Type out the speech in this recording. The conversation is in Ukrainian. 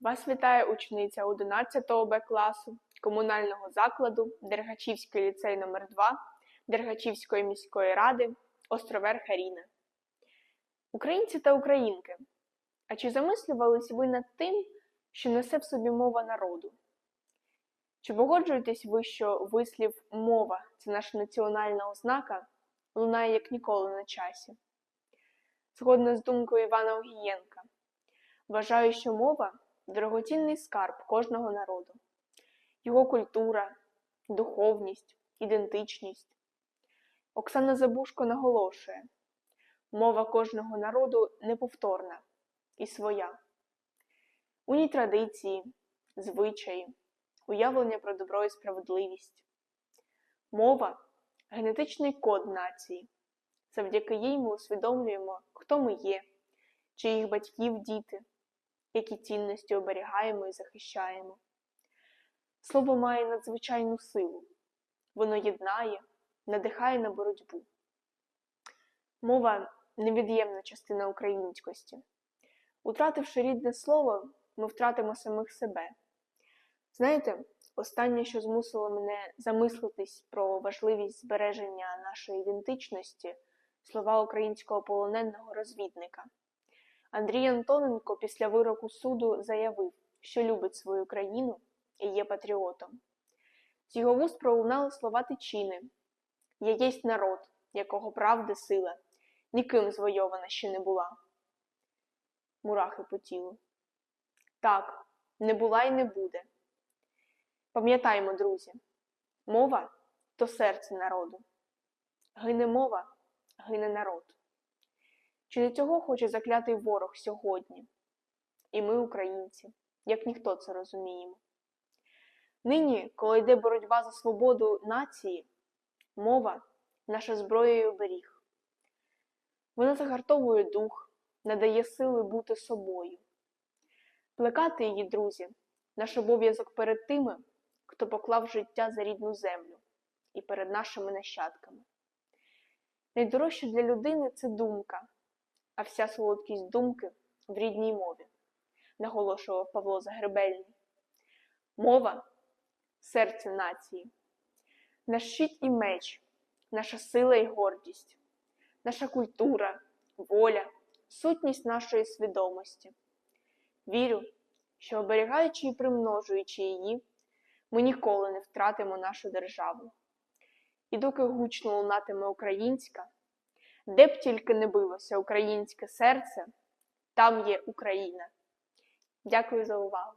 Вас вітає учениця 11 Б класу комунального закладу Дергачівський ліцей номер 2 Дергачівської міської ради Островер Харіна. Українці та українки. А чи замислювались ви над тим, що несе в собі мова народу? Чи погоджуєтесь ви, що вислів мова це наша національна ознака, лунає як ніколи на часі? Згодно з думкою Івана Огієнка, вважаю, що мова дорогоцінний скарб кожного народу, його культура, духовність, ідентичність. Оксана Забушко наголошує, мова кожного народу неповторна і своя. У ній традиції, звичаї, уявлення про добро і справедливість. Мова генетичний код нації. Завдяки їй ми усвідомлюємо, хто ми є, чиїх батьків діти, які цінності оберігаємо і захищаємо. Слово має надзвичайну силу, воно єднає, надихає на боротьбу. Мова невід'ємна частина українськості. Утративши рідне слово, ми втратимо самих себе. Знаєте, останнє, що змусило мене замислитись про важливість збереження нашої ідентичності, слова українського полоненого розвідника. Андрій Антоненко після вироку суду заявив, що любить свою країну і є патріотом. З його вуст пролунали слова тичини Я єсть народ, якого правди сила, ніким звойована ще не була. Мурахи по тілу. Так, не була і не буде. Пам'ятаймо, друзі, мова то серце народу. Гине мова, гине народ. Чи не цього хоче заклятий ворог сьогодні? І ми, українці, як ніхто це розуміємо. Нині, коли йде боротьба за свободу нації, мова наша зброя і оберіг. Вона загартовує дух, надає сили бути собою. Плекати її, друзі, наш обов'язок перед тими, хто поклав життя за рідну землю і перед нашими нащадками. Найдорожче для людини це думка, а вся солодкість думки в рідній мові, наголошував Павло Загребельний. Мова серце нації, наш щит і меч, наша сила і гордість, наша культура, воля, сутність нашої свідомості. Вірю, що оберігаючи і примножуючи її, ми ніколи не втратимо нашу державу. І доки гучно лунатиме українська, де б тільки не билося українське серце, там є Україна. Дякую за увагу!